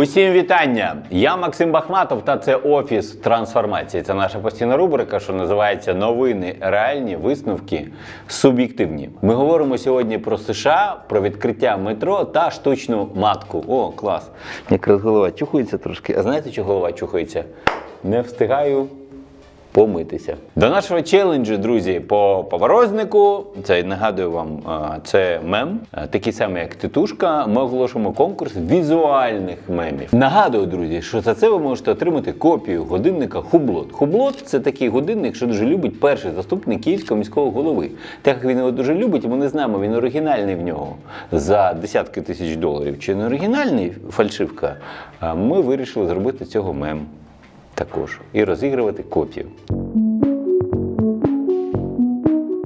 Усім вітання! Я Максим Бахматов та це офіс трансформації. Це наша постійна рубрика, що називається Новини реальні висновки суб'єктивні. Ми говоримо сьогодні про США, про відкриття метро та штучну матку. О, клас! Якраз голова чухається трошки. А знаєте, що голова чухається? Не встигаю помитися. До нашого челенджу, друзі, по поворознику. Це нагадую вам, це мем, такий самий, як титушка. Ми оголошуємо конкурс візуальних мемів. Нагадую, друзі, що за це ви можете отримати копію годинника Хублот. Хублот це такий годинник, що дуже любить перший заступник київського міського голови. Так як він його дуже любить, ми не знаємо, він оригінальний в нього за десятки тисяч доларів. Чи не оригінальний фальшивка? Ми вирішили зробити цього мем також і розігрувати копію.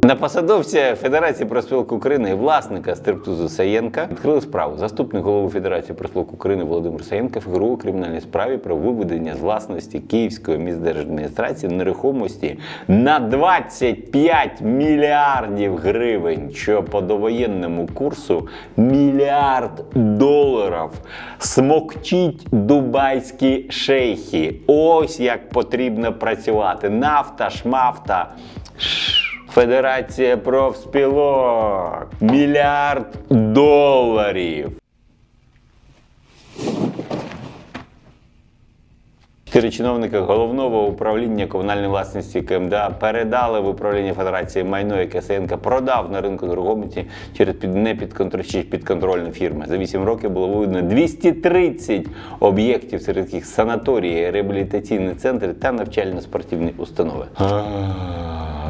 На посадовця Федерації профспілок України і власника стриптузу Саєнка відкрили справу. Заступник голови Федерації профспілок України Володимир Саєнка фігурує у кримінальній справі про виведення з власності Київської міськдержадміністрації нерухомості на 25 мільярдів гривень, що по довоєнному курсу мільярд доларів. Смокчіть дубайські шейхи. Ось як потрібно працювати. Нафта, шмафта. Федерація профспілок. Мільярд доларів. Чотири чиновники головного управління комунальної власності КМДА передали в управління Федерації майно, яке Саєнка продав на ринку нерухомості через під непідконтроль- підконтрольні фірми. За 8 років було виведено 230 об'єктів, серед яких санаторії, реабілітаційні центри та навчально-спортивні установи.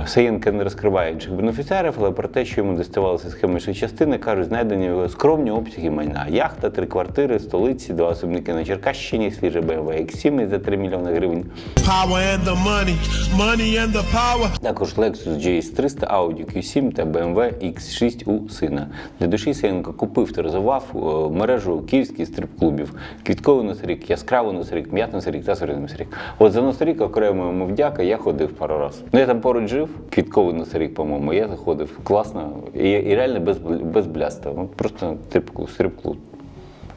Саєнка не розкриває інших бенефіціарів, але про те, що йому доставалися схемичні частини, кажуть, знайдені його скромні обсяги майна. Яхта, три квартири, столиці, два особники на Черкащині, свіже BMW X7 за 3 мільйони гривень. Power and the money, money and the power. Також Lexus GS300, Audi Q7 та BMW X6 у сина. Для душі Саєнко купив та розвивав е, мережу київських стрип-клубів. Квітковий носорік, яскравий носорік, м'ятний носорік та сорий носорік. От за носорік окремо йому вдяка, я ходив пару раз. Ну я там поруч жив, квітковий носорік, по-моєму, я заходив. Класно. І, і реально без, без бляста. Ну, просто стрип-клуб. стрип-клуб.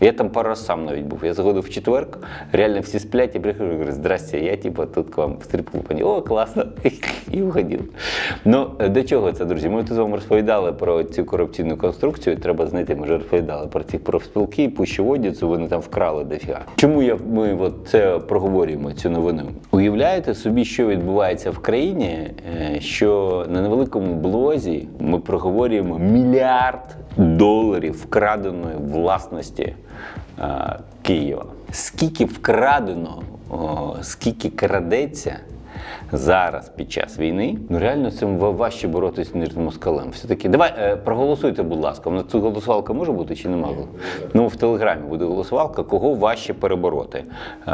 Я там пару раз сам навіть був. Я заходив в четверг, реально всі сплять, я приходжу і говорю, здрасте, я типа тут к вам в стрип-клуб. О, класно, і уходив. Ну, до чого це, друзі? Ми тут з вами розповідали про цю корупційну конструкцію. Треба знайти, ми вже розповідали про ці профспілки, пущеводницю, вони там вкрали дофіга. Чому я, ми от це проговорюємо, цю новину? Уявляєте собі, що відбувається в країні, е, що на невеликому блозі ми проговорюємо мільярд доларів вкраденої власності е, Києва. Скільки вкрадено, скільки крадеться зараз під час війни, ну реально з цим важче боротися ніж з москалем. Все таки, давай е, проголосуйте, будь ласка. На цю голосувалка може бути чи не може? Ну в телеграмі буде голосувалка, кого важче перебороти. Е,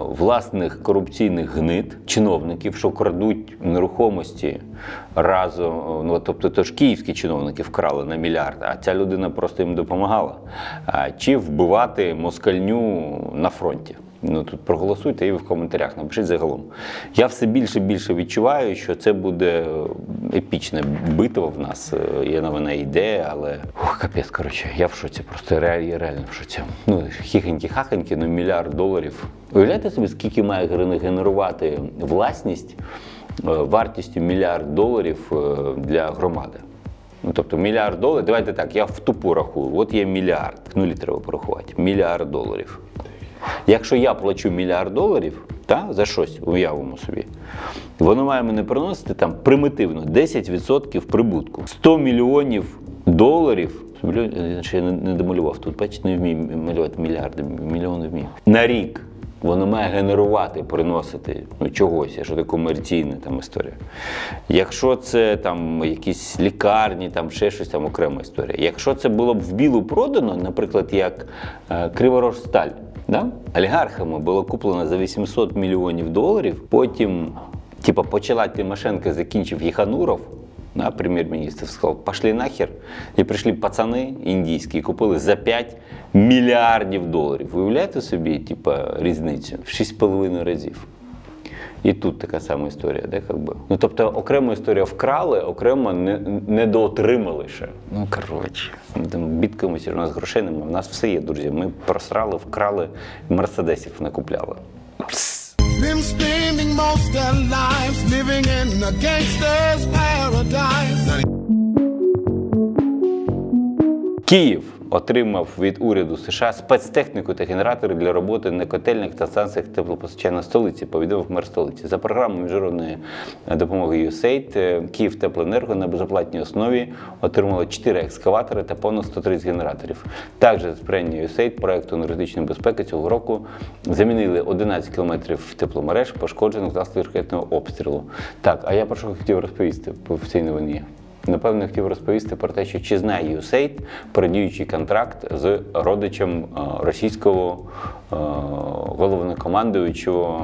власних корупційних гнид, чиновників, що крадуть нерухомості разом. Ну тобто, то ж київські чиновники вкрали на мільярд, а ця людина просто їм допомагала. А, чи вбивати москальню на фронті? Ну тут проголосуйте і в коментарях напишіть загалом. Я все більше і більше відчуваю, що це буде епічна битва в нас. Е, Є новина йде, але Ух, капець, коротше, я в шоці, просто реально, реально в шоці. Ну, хіхенькі-хахенькі, ну мільярд доларів. Уявляєте собі, скільки має ген- генерувати власність е, вартістю мільярд доларів е, для громади? Ну, тобто мільярд доларів, давайте так, я в тупу рахую. От є мільярд, нулі треба порахувати. Мільярд доларів. Якщо я плачу мільярд доларів та, за щось, уявимо собі, воно має мене приносити там примітивно 10% прибутку. 100 мільйонів доларів. я не домалював тут, бачите, не вмію малювати мільярди, мільйони вмію. На рік воно має генерувати, приносити ну, чогось, якщо це комерційна там історія. Якщо це там якісь лікарні, там ще щось там окрема історія. Якщо це було б в білу продано, наприклад, як е, Криворожсталь, да? олігархами було куплено за 800 мільйонів доларів, потім, типа, почала Тимошенко, закінчив Єхануров. Да, прем'єр-міністр сказав, пошли нахер. І прийшли пацани індійські, і купили за 5 мільярдів доларів. Уявляєте собі, типа, різницю в 6,5 разів. І тут така сама історія, де як би. Ну тобто окрему історію вкрали, окремо не, недоотримали ще. Ну коротше, ми там бідкаємося, у нас грошей немає. У нас все є, друзі. Ми просрали, вкрали, мерседесів накупляли. Been spending most their lives living in a gangster's paradise. Київ отримав від уряду США спецтехніку та генератори для роботи на котельних та станціях теплопостачання столиці, повідомив мер столиці. За програмою міжнародної допомоги USAID е, Київ Теплоенерго на безоплатній основі отримало 4 екскаватори та понад 130 генераторів. Також за сприяння USAID проекту енергетичної безпеки цього року замінили 11 кілометрів тепломереж, пошкоджених внаслідок ракетного обстрілу. Так, а я про що хотів розповісти в цій новині. Напевно, хотів розповісти про те, що чи знає USAID про контракт з родичем е, російського е, головнокомандуючого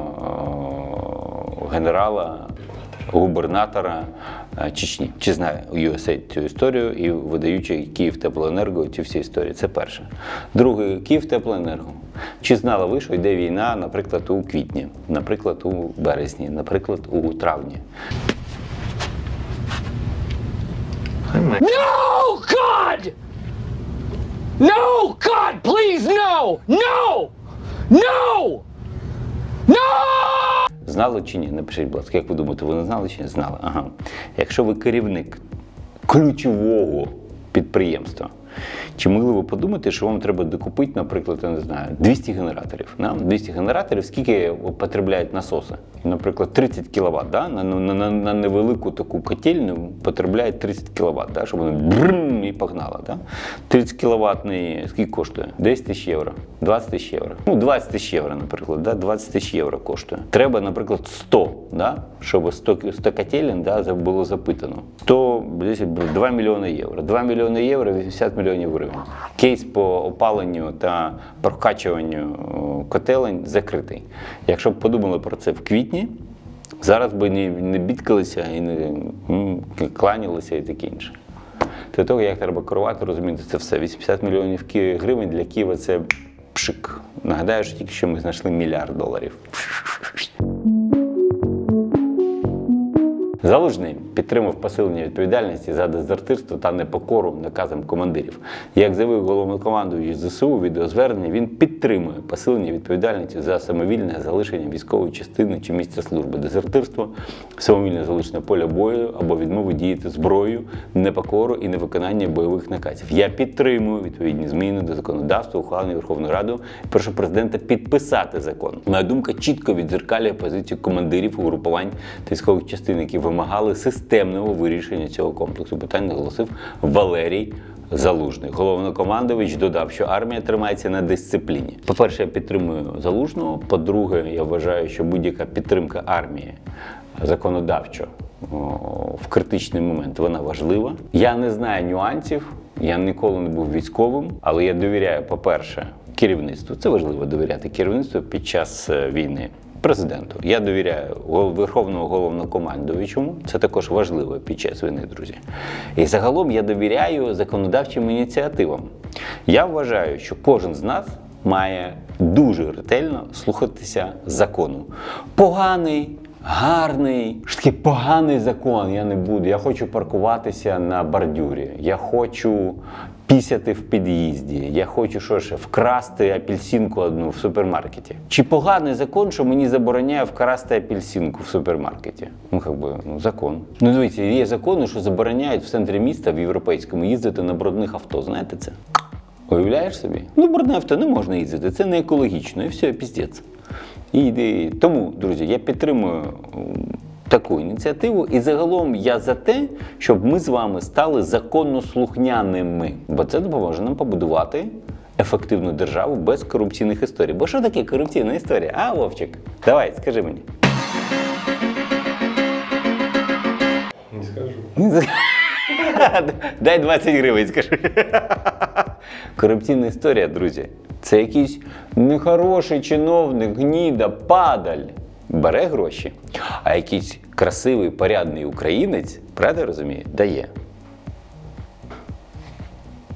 е, генерала, губернатора Чечні. Чи знає USAID цю історію і видаючи Київ Теплоенерго ці всі історії? Це перше. Друге, Київ Теплоенерго. Чи знали ви, що йде війна, наприклад, у квітні, наприклад, у березні, наприклад, у травні? No, God! No, God, please, no! No! No! No! Знали чи ні? Напишіть, будь ласка, як ви думаєте, ви не знали чи не знали? Ага. Якщо ви керівник ключового підприємства, чи могли ви подумати, що вам треба докупити, наприклад, я не знаю, 200 генераторів? Да? 200 генераторів, скільки потребляють насоси? Наприклад, 30 кВт, да? на, на, на, на невелику таку котельню потребляє 30 кВт, да? щоб вони брррм і погнало. Да? 30 кВт скільки коштує? 10 тисяч євро, 20 тисяч євро. Ну, 20 тисяч євро, наприклад, да? 20 тисяч євро коштує. Треба, наприклад, 100, да? щоб 100, 100 котелень да, було запитано. 100, десь 2 мільйони євро. 2 мільйони євро, 80 мільйонів гривень. Кейс по опаленню та прокачуванню котелень закритий. Якщо б подумали про це в квітні, зараз би не бідкалися і не кланялися і таке інше. Для того, як треба керувати, розуміти це все. 80 мільйонів гривень для Києва це пшик. Нагадаю, що тільки що ми знайшли мільярд доларів. Залужний підтримав посилення відповідальності за дезертирство та непокору наказам командирів. Як заявив головнокомандуючий ЗСУ у відеозверненні, він підтримує посилення відповідальності за самовільне залишення військової частини чи місця служби, дезертирство, самовільне залишення поля бою або відмову діяти зброєю, непокору і невиконання бойових наказів. Я підтримую відповідні зміни до законодавства, ухвалені Верховною Радою. Прошу президента підписати закон. Моя думка чітко відзеркалює позицію командирів угрупувань та військових частин, які вимагали системного вирішення цього комплексу. Питань наголосив Валерій. Залужний головнокомандувач додав, що армія тримається на дисципліні. По-перше, я підтримую залужного. По-друге, я вважаю, що будь-яка підтримка армії законодавчо в критичний момент вона важлива. Я не знаю нюансів, я ніколи не був військовим, але я довіряю, по-перше, керівництву. Це важливо довіряти керівництву під час е, війни. Президенту. Я довіряю Верховному головнокомандуючому. Це також важливо під час війни, друзі. І загалом я довіряю законодавчим ініціативам. Я вважаю, що кожен з нас має дуже ретельно слухатися закону. Поганий, гарний, що таке поганий закон. Я не буду. Я хочу паркуватися на бордюрі. Я хочу пісяти в під'їзді. Я хочу що ще вкрасти апельсинку одну в супермаркеті. Чи поганий закон, що мені забороняє вкрасти апельсинку в супермаркеті? Ну, як би, ну, закон. Ну, дивіться, є закони, що забороняють в центрі міста в європейському їздити на брудних авто. Знаєте це? Уявляєш собі? Ну, брудне авто не можна їздити, це не екологічно, і все, піздець. І, і тому, друзі, я підтримую таку ініціативу. І загалом я за те, щоб ми з вами стали законно слухняними, бо це допоможе нам побудувати ефективну державу без корупційних історій. Бо що таке корупційна історія? А, Вовчик? Давай, скажи мені. Не скажу. Дай 20 гривень, скажи. Корупційна історія, друзі. Це якийсь нехороший чиновник, гніда, падаль. Бере гроші, а якийсь красивий, порядний українець, правда розуміє, дає.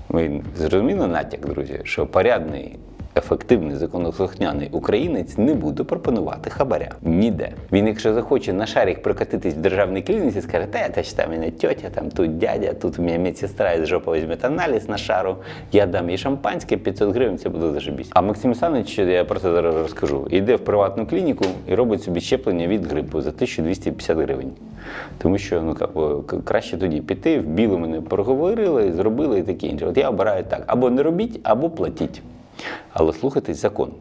Ви зрозуміли натяк, друзі, що порядний ефективний законослухняний українець не буде пропонувати хабаря ніде. Він, якщо захоче на шарик прокатитись в державній клініці, скаже, та це ж там мене тьотя, там тут дядя, тут у мене медсестра із жопа візьме аналіз на шару, я дам їй шампанське 500 гривень, це буде зашибісь. А Максим Саныч, я просто зараз розкажу, йде в приватну клініку і робить собі щеплення від грипу за 1250 гривень. Тому що ну краще тоді піти, в білу мене проговорили, зробили і таке інше. От я обираю так: або не робіть, або платіть. Але слухайтесь закон.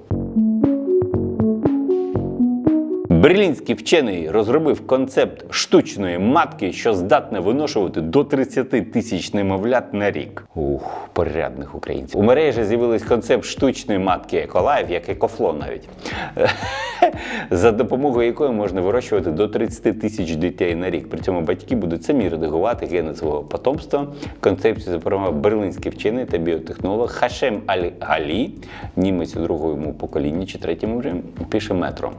Берлінський вчений розробив концепт штучної матки, що здатна виношувати до 30 тисяч немовлят на рік. Ух, порядних українців. У мережі з'явився концепт штучної матки Еколайф, як екофло навіть, за допомогою якої можна вирощувати до 30 тисяч дітей на рік. При цьому батьки будуть самі редагувати гени свого потомства. Концепцію запропонував берлінський вчений та біотехнолог Хашем Аль-Галі, німець у другому поколінні чи третьому вже пише метро.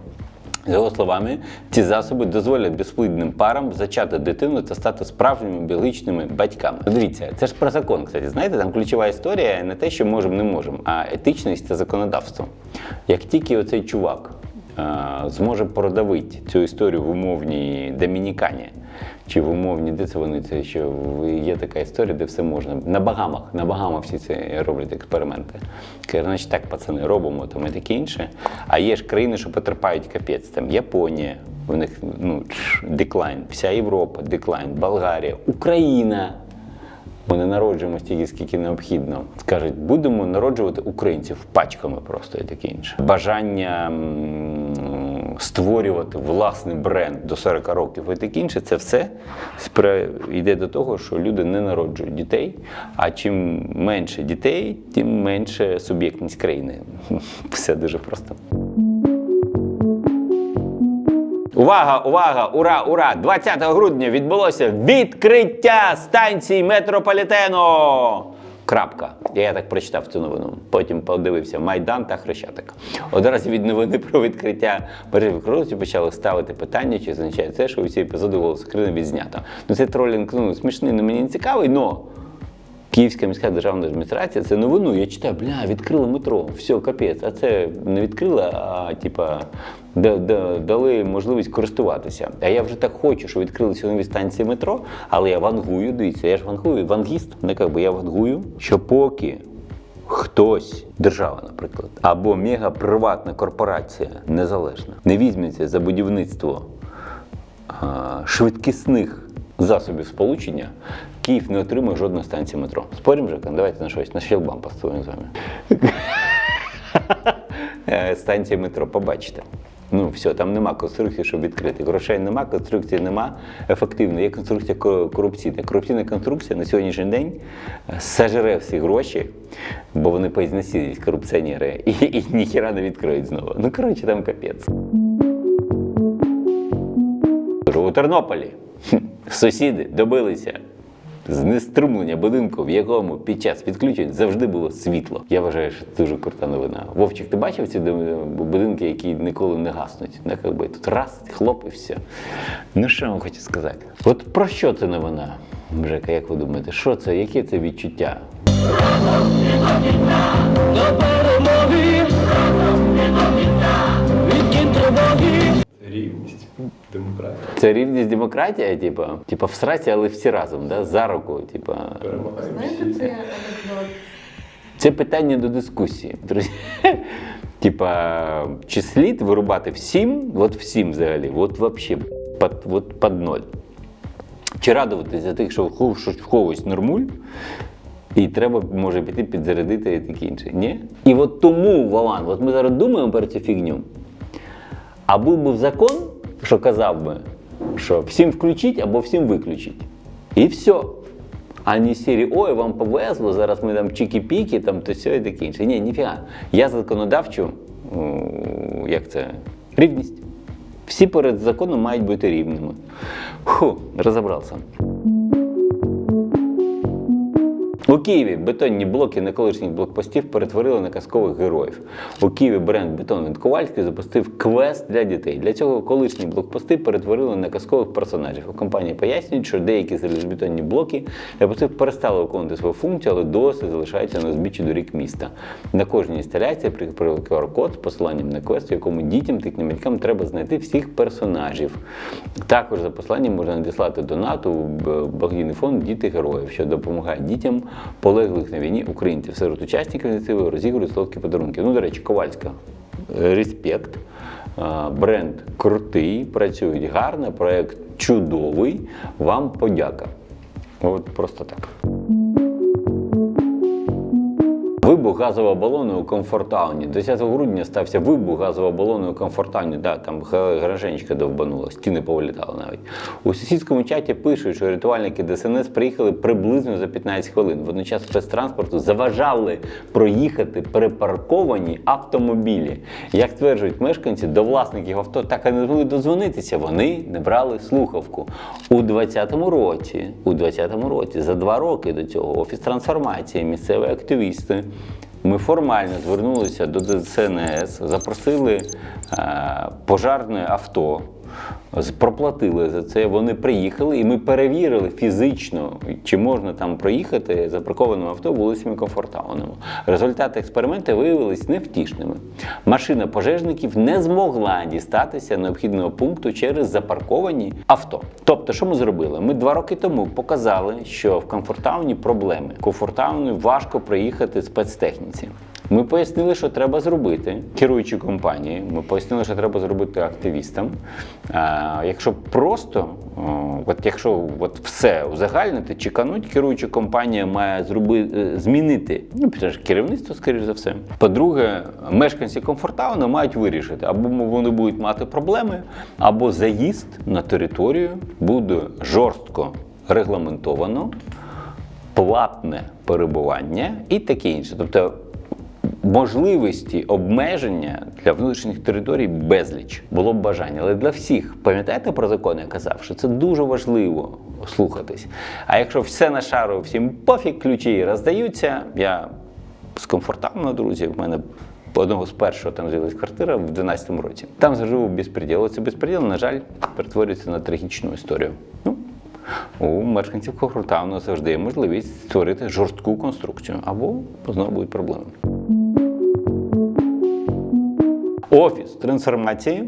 За його словами, ці засоби дозволять безплідним парам зачати дитину та стати справжніми біологічними батьками. Дивіться, це ж про закон. Кстати, знаєте, там ключова історія не те, що можемо, не можемо, а етичність та законодавство. Як тільки оцей чувак е, зможе продавити цю історію в умовній Домінікані, чи в умовні, де це вони це що є така історія, де все можна. На Багамах, на Багамах всі це роблять експерименти. Каже, значить, так, пацани, робимо там і таке інше. А є ж країни, що потерпають капець. Там Японія, в них ну, деклайн, вся Європа, деклайн, Болгарія, Україна. Ми не народжуємо стільки, скільки необхідно. Скажуть, будемо народжувати українців пачками просто і таке інше. Бажання створювати власний бренд до 40 років і таке інше, це все йде до того, що люди не народжують дітей. А чим менше дітей, тим менше суб'єктність країни. Все дуже просто. Увага, увага, ура, ура! 20 грудня відбулося відкриття станції метрополітену. Крапка. Я так прочитав цю новину. Потім подивився Майдан та Хрещатик. Одразу від новини про відкриття мережі корупції почали ставити питання, чи означає це, що усі епізоди голосу України відзнято. Ну це тролінг ну, смішний, ну, мені не цікавий, но Київська міська державна адміністрація це новину. Я читаю, бля, відкрили метро, все, капець. А це не відкрили, а типа да- да- дали можливість користуватися. А я вже так хочу, що відкрилися нові станції метро, але я вангую, дивіться, я ж вангую, вангіст, не як би я вангую, що поки. Хтось, держава, наприклад, або мегаприватна корпорація незалежна, не візьметься за будівництво а, швидкісних засобів сполучення, Київ не отримує жодної станції метро. Спорим, Жека? Давайте на щось, на щелбам постуємо з вами. Е, Станція метро, побачите. Ну, все, там нема конструкції, щоб відкрити. Грошей нема, конструкції нема. Ефективно. Є конструкція корупційна. Корупційна конструкція на сьогоднішній день е, сожре всі гроші, бо вони поізнасілять корупціонери і, і ніхіра не відкриють знову. Ну, коротше, там капець. У Тернополі сусіди добилися знеструмлення будинку, в якому під час відключень завжди було світло. Я вважаю, що це дуже крута новина. Вовчик, ти бачив ці будинки, які ніколи не гаснуть? Не, як би, тут раз, хлоп і все. Ну що я вам хочу сказати? От про що це новина? Жека, як ви думаєте, що це? Яке це відчуття? До перемоги! Відкинь тривоги! Рівність, демократія. Це рівність демократія, типа, типа в сраці, але всі разом, да? за руку. Типа, Знаєте, це анекдот. Це питання до дискусії. Друзі. Типа, чи слід вирубати всім, от всім взагалі, от вообще під, от під ноль. Чи радуватися за тих, що в що в когось нормуль, і треба може піти підзарядити і таке інше. Ні? І от тому, Вован, от ми зараз думаємо про цю фігню. А був би закон, що казав би, що всім включіть або всім виключіть. І все. А не сірі, ой, вам повезло, зараз ми там чікі-піки, там то все і таке інше. Ні, ніфіга. Я законодавчу, як це, рівність. Всі перед законом мають бути рівними. Фу, розібрався. У Києві бетонні блоки на колишніх блокпостів перетворили на казкових героїв. У Києві бренд Бетон від Ковальський запустив квест для дітей. Для цього колишні блокпости перетворили на казкових персонажів. У компанії пояснюють, що деякі залізобетонні блоки для постів перестали виконувати свою функцію, але досі залишаються на узбіччі доріг міста. На кожній інсталяції прикріпили QR-код з посиланням на квест, в якому дітям та батькам треба знайти всіх персонажів. Також за посиланням можна надіслати донату в благодійний фонд Діти героїв, що допомагає дітям полеглих на війні українців. Серед учасників ініціативи розігрують солодкі подарунки. Ну, до речі, Ковальська. е, Респект. Е, Бренд крутий, працюють гарно, проект чудовий. Вам подяка. От просто так. Вибух газового балону у Комфортауні. 10 грудня стався вибух газового балону у Комфортауні. Да, там га- гараженечка довбанула, стіни повилітали навіть. У сусідському чаті пишуть, що рятувальники ДСНС приїхали приблизно за 15 хвилин. Водночас спецтранспорту заважали проїхати перепарковані автомобілі. Як стверджують мешканці, до власників авто так і не змогли дозвонитися. Вони не брали слухавку. У 2020 році, у 2020 році, за два роки до цього, офіс трансформації, місцеві активісти. Ми формально звернулися до ДСНС, запросили е, пожарне авто, проплатили за це. Вони приїхали, і ми перевірили фізично, чи можна там проїхати запаркованим авто вулицями Комфортауному. Результати експерименту виявились невтішними. Машина пожежників не змогла дістатися необхідного пункту через запарковані авто. Тобто, що ми зробили? Ми два роки тому показали, що в Комфортауні проблеми. Комфортауну важко проїхати спецтехніці. Ми пояснили, що треба зробити керуючі компанії. Ми пояснили, що треба зробити активістам. А, якщо просто, от якщо от все узагальнити, чекануть, керуюча компанія має зробити, змінити ну, керівництво, скоріш за все. По-друге, мешканці комфортауну мають вирішити, або вони будуть мати проблеми, або заїзд на територію буде жорстко регламентовано, платне перебування і таке інше. Тобто можливості обмеження для внутрішніх територій безліч було б бажання. Але для всіх, пам'ятаєте про закон, я казав, що це дуже важливо слухатись. А якщо все на шару, всім пофіг, ключі роздаються, я з комфортабно, друзі, в мене одного з першого там з'явилась квартира в 12-му році. Там зажив безпреділ. Це безпреділ, на жаль, перетворюється на трагічну історію. Ну, у мешканців Комфортауну завжди є можливість створити жорстку конструкцію, або знову будуть проблеми. Офіс трансформації.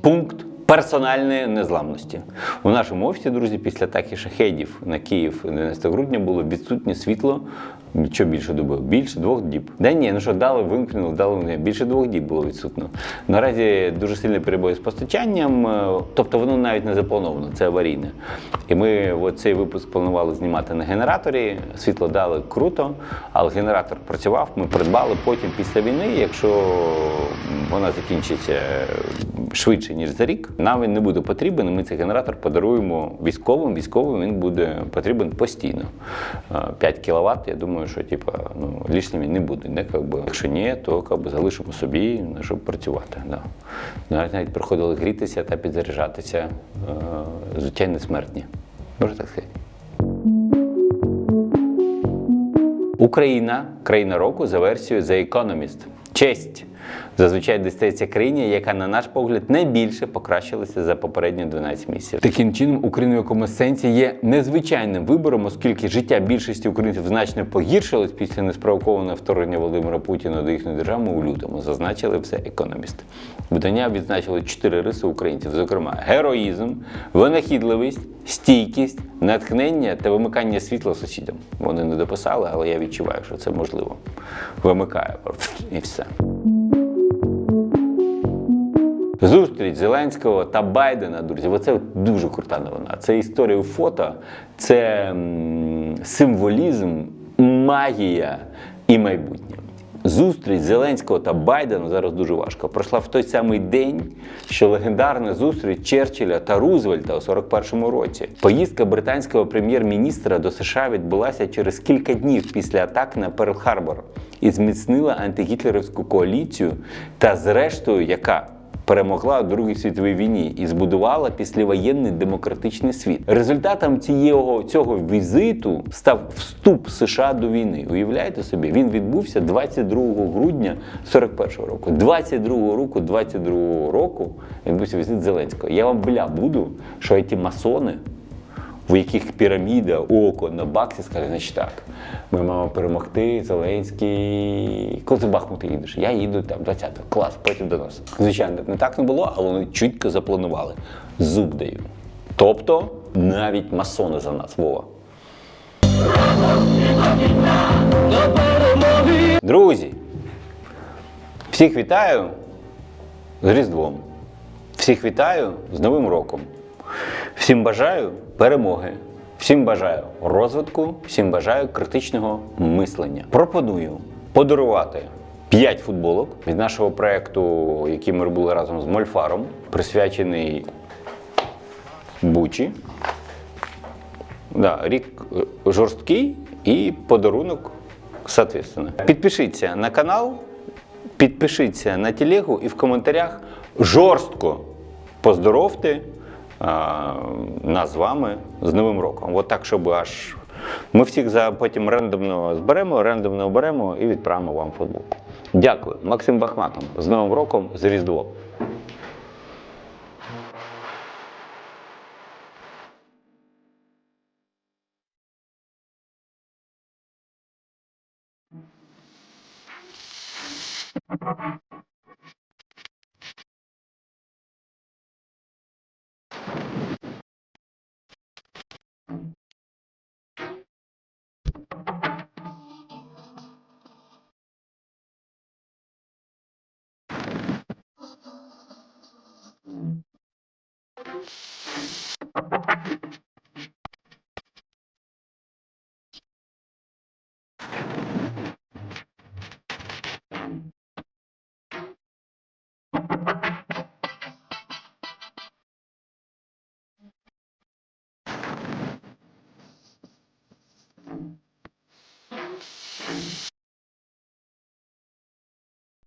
Пункт персональної незламності. У нашому офісі, друзі, після атаки шахедів на Київ 11 грудня було відсутнє світло. Що більше доби? Більше двох діб. Да ні, ну що дали, вимкнули, дали ні, більше двох діб було відсутно. Наразі дуже сильний перебої з постачанням, е, тобто воно навіть не заплановано, це аварійне. І ми цей випуск планували знімати на генераторі. Світло дали круто, але генератор працював. Ми придбали потім після війни, якщо вона закінчиться швидше ніж за рік. Нам він не буде потрібен. Ми цей генератор подаруємо військовим. Військовим він буде потрібен постійно. Е, 5 кВт, я думаю, що типа ну лишніми не буде. Не, как би. Якщо ні, то как би, залишимо собі, щоб працювати. Да. Навіть навіть приходили грітися та підзаряджатися. Е, Звичайно, смертні. Можна так сказати. Україна країна року за версією The Economist. Честь зазвичай дістається країні, яка, на наш погляд, найбільше покращилася за попередні 12 місяців. Таким чином, Україна в якомусь сенсі є незвичайним вибором, оскільки життя більшості українців значно погіршилось після неспровокованого вторгнення Володимира Путіна до їхньої держави у лютому. Зазначили все економіст. Видання відзначили чотири риси українців, зокрема героїзм, винахідливість, стійкість, натхнення та вимикання світла сусідам. Вони не дописали, але я відчуваю, що це можливо. Вимикає і все. Зустріч Зеленського та Байдена, друзі, оце дуже крута новина. Це історія фото, це символізм, магія і майбутнє. Зустріч Зеленського та Байдена зараз дуже важко. Пройшла в той самий день, що легендарна зустріч Черчилля та Рузвельта у 41-му році. Поїздка британського прем'єр-міністра до США відбулася через кілька днів після атак на Перл-Харбор і зміцнила антигітлерівську коаліцію та, зрештою, яка перемогла у Другій світовій війні і збудувала післявоєнний демократичний світ. Результатом цього, цього візиту став вступ США до війни. Уявляєте собі, він відбувся 22 грудня 41 року. 22 року, 22 року відбувся візит Зеленського. Я вам бля буду, що ці масони в яких піраміда, око на баксі, скаже, значить так. Ми маємо перемогти, Зеленський. Коли ти в Бахмут їдеш? Я їду там 20-го. Клас, потім до нас. Звичайно, не так не було, але вони чітко запланували. Зуб даю. Тобто навіть масони за нас, Вова. Друзі, всіх вітаю з Різдвом. Всіх вітаю з Новим роком. Всім бажаю перемоги. Всім бажаю розвитку, всім бажаю критичного мислення. Пропоную подарувати 5 футболок від нашого проєкту, який ми робили разом з Мольфаром, присвячений Бучі. Да, рік е, жорсткий і подарунок соответственно. Підпишіться на канал, підпишіться на телегу і в коментарях жорстко поздоровте нас з вами з Новим роком. От так, щоб аж ми всіх за потім рандомно зберемо, рандомно оберемо і відправимо вам футбол. Дякую, Максим Бахматом. З Новим роком, з Різдвом.